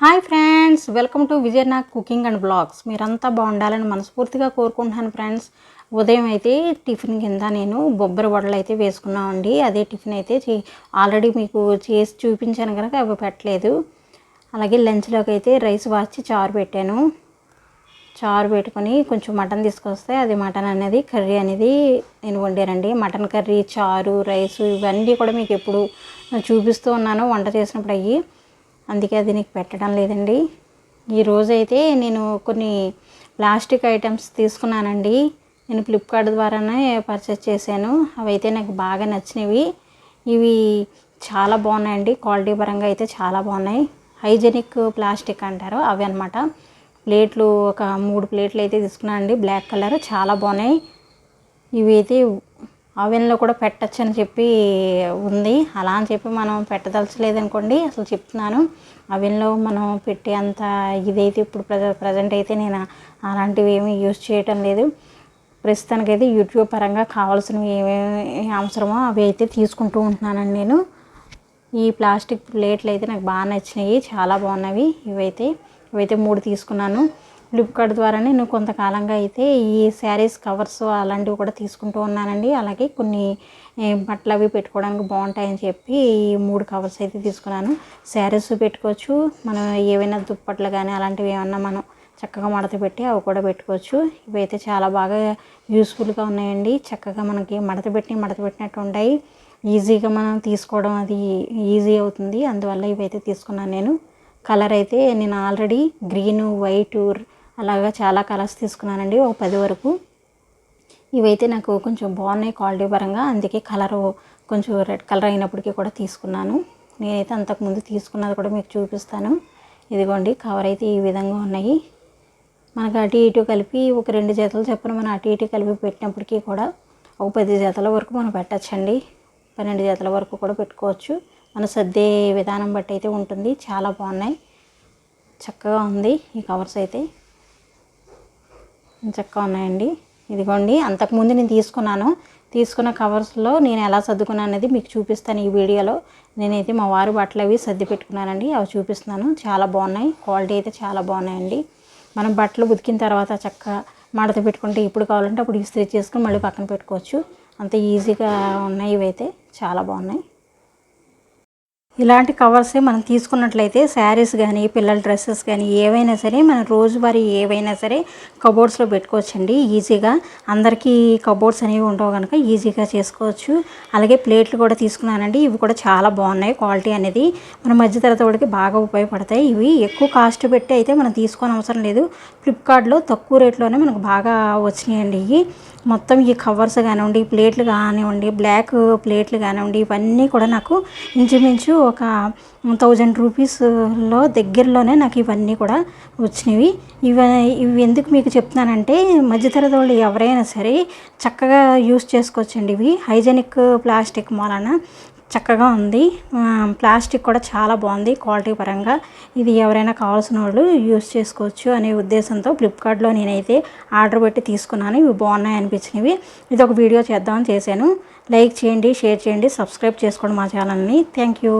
Hi friends welcome to Vijaynag cooking and blogs. మీరంతా బాగుండాలని మనస్ఫూర్తిగా కోరుకుంటున్నాను ఫ్రెండ్స్. ఉదయం అయితే టిఫిన్ కింద నేను బొబ్బరి వడలు అయితే వేసుకున్నామండి. అదే టిఫిన్ అయితే చే- ఆల్రెడీ మీకు చేసి చూపించాను కనుక అవి పెట్టలేదు. అలాగే లంచ్లోకి అయితే రైస్ వాచి చారు పెట్టాను. చారు పెట్టుకొని కొంచెం మటన్ తీసుకొస్తే అది మటన్ అనేది కర్రీ అనేది నేను వండానండి. మటన్ కర్రీ చారు రైస్ ఇవన్నీ కూడా మీకు ఎప్పుడు చూపిస్తూ ఉన్నాను వంట చేసినప్పుడు అయ్యి. అందుకే అది నీకు పెట్టడం లేదండి. ఈరోజైతే నేను కొన్ని ప్లాస్టిక్ ఐటమ్స్ తీసుకున్నానండి. నేను ఫ్లిప్కార్ట్ ద్వారానే పర్చేస్ చేశాను. అవైతే నాకు బాగా నచ్చినవి. ఇవి చాలా బాగున్నాయండి. క్వాలిటీ పరంగా అయితే చాలా బాగున్నాయి. హైజెనిక్ ప్లాస్టిక్ అంటారు అవి అన్నమాట. ప్లేట్లు ఒక మూడు ప్లేట్లు అయితే తీసుకున్నాను అండి బ్లాక్ కలర్ చాలా బాగున్నాయి. ఇవి అయితే అవెన్లో కూడా పెట్టచ్చు అని చెప్పి ఉంది. అలా అని చెప్పి మనం పెట్టదలచలేదు అనుకోండి అసలు చెప్తున్నాను. అవెన్లో మనం పెట్టే అంత ఇదైతే ఇప్పుడు ప్రజ ప్రజెంట్ అయితే నేను అలాంటివి ఏమీ యూజ్ చేయటం లేదు. ప్రస్తుతానికైతే యూట్యూబ్ పరంగా కావాల్సినవి ఏమేమి అవసరమో అవి అయితే తీసుకుంటూ ఉంటున్నానండి నేను. ఈ ప్లాస్టిక్ ప్లేట్లు అయితే నాకు బాగా నచ్చినాయి. చాలా బాగున్నవి. ఇవైతే ఇవైతే మూడు తీసుకున్నాను. ఫ్లిప్కార్ట్ ద్వారా నేను కొంతకాలంగా అయితే ఈ శారీస్ కవర్స్ అలాంటివి కూడా తీసుకుంటూ ఉన్నానండి. అలాగే కొన్ని బట్టలు అవి పెట్టుకోవడానికి బాగుంటాయని చెప్పి ఈ మూడు కవర్స్ అయితే తీసుకున్నాను. శారీస్ పెట్టుకోవచ్చు మనం ఏవైనా దుప్పట్లు కానీ అలాంటివి ఏమన్నా మనం చక్కగా మడత పెట్టి అవి కూడా పెట్టుకోవచ్చు. ఇవైతే చాలా బాగా యూస్ఫుల్గా ఉన్నాయండి. చక్కగా మనకి మడత పెట్టి మడత పెట్టినట్టు ఉంటాయి. ఈజీగా మనం తీసుకోవడం అది ఈజీ అవుతుంది. అందువల్ల ఇవైతే తీసుకున్నాను నేను. కలర్ అయితే నేను ఆల్రెడీ గ్రీన్ వైట్ అలాగా చాలా కలర్స్ తీసుకున్నానండి ఒక పది వరకు. ఇవైతే నాకు కొంచెం బాగున్నాయి క్వాలిటీ పరంగా అందుకే కలరు కొంచెం రెడ్ కలర్ అయినప్పటికీ కూడా తీసుకున్నాను. నేనైతే అంతకుముందు తీసుకున్నది కూడా మీకు చూపిస్తాను. ఇదిగోండి కవర్ అయితే ఈ విధంగా ఉన్నాయి. మనకు అటు ఇటు కలిపి ఒక రెండు జతలు చెప్పిన మనం అటు ఇటు కలిపి పెట్టినప్పటికీ కూడా ఒక పది జతల వరకు మనం పెట్టచ్చండి. పన్నెండు జతల వరకు కూడా పెట్టుకోవచ్చు. మన సర్దే విధానం బట్టి అయితే ఉంటుంది. చాలా బాగున్నాయి. చక్కగా ఉంది ఈ కవర్స్ అయితే. చక్కగా ఉన్నాయండి. ఇదిగోండి అంతకుముందు నేను తీసుకున్నాను. తీసుకున్న కవర్స్లో నేను ఎలా సర్దుకున్నాను అనేది మీకు చూపిస్తాను ఈ వీడియోలో. నేనైతే మా వారు బట్టలు అవి సర్ది పెట్టుకున్నానండి అవి చూపిస్తున్నాను. చాలా బాగున్నాయి. క్వాలిటీ అయితే చాలా బాగున్నాయండి. మనం బట్టలు ఉతికిన తర్వాత చక్కగా మడత పెట్టుకుంటే ఇప్పుడు కావాలంటే అప్పుడు ఇస్త్రీ చేసుకుని మళ్ళీ పక్కన పెట్టుకోవచ్చు. అంత ఈజీగా ఉన్నాయి ఇవైతే. చాలా బాగున్నాయి. ఇలాంటి కవర్సే మనం తీసుకున్నట్లయితే శారీస్ కానీ పిల్లల డ్రెస్సెస్ కానీ ఏవైనా సరే మన రోజువారీ ఏవైనా సరే కబోర్డ్స్లో పెట్టుకోవచ్చండి. ఈజీగా అందరికీ కబోర్డ్స్ అనేవి ఉండవు కనుక ఈజీగా చేసుకోవచ్చు. అలాగే ప్లేట్లు కూడా తీసుకున్నానండి. ఇవి కూడా చాలా బాగున్నాయి క్వాలిటీ అనేది. మన మధ్యతరగతి వాడికి బాగా ఉపయోగపడతాయి. ఇవి ఎక్కువ కాస్ట్ పెట్టి అయితే మనం తీసుకోని అవసరం లేదు. ఫ్లిప్కార్ట్లో తక్కువ రేట్లోనే మనకు బాగా వచ్చినాయండి ఇవి. మొత్తం ఈ కవర్స్ కానివ్వండి ప్లేట్లు కానివ్వండి బ్లాక్ ప్లేట్లు కానివ్వండి ఇవన్నీ కూడా నాకు ఇంచుమించు ఒక థౌజండ్ రూపీస్లో దగ్గరలోనే నాకు ఇవన్నీ కూడా వచ్చినవి. ఇవి ఇవి ఎందుకు మీకు చెప్తున్నానంటే మధ్యతరగతి వాళ్ళు ఎవరైనా సరే చక్కగా యూస్ చేసుకోవచ్చండి ఇవి. హైజెనిక్ ప్లాస్టిక్ మూలన. చక్కగా ఉంది. ప్లాస్టిక్ కూడా చాలా బాగుంది క్వాలిటీ పరంగా. ఇది ఎవరైనా కావాల్సిన వాళ్ళు యూస్ చేసుకోవచ్చు అనే ఉద్దేశంతో ఫ్లిప్కార్ట్లో నేనైతే ఆర్డర్ పెట్టి తీసుకున్నాను. ఇవి బాగున్నాయి అనిపించినవి. ఇది ఒక వీడియో చేద్దామని చేశాను. లైక్ చేయండి షేర్ చేయండి సబ్స్క్రైబ్ చేసుకోండి మా ఛానల్ని. Thank you.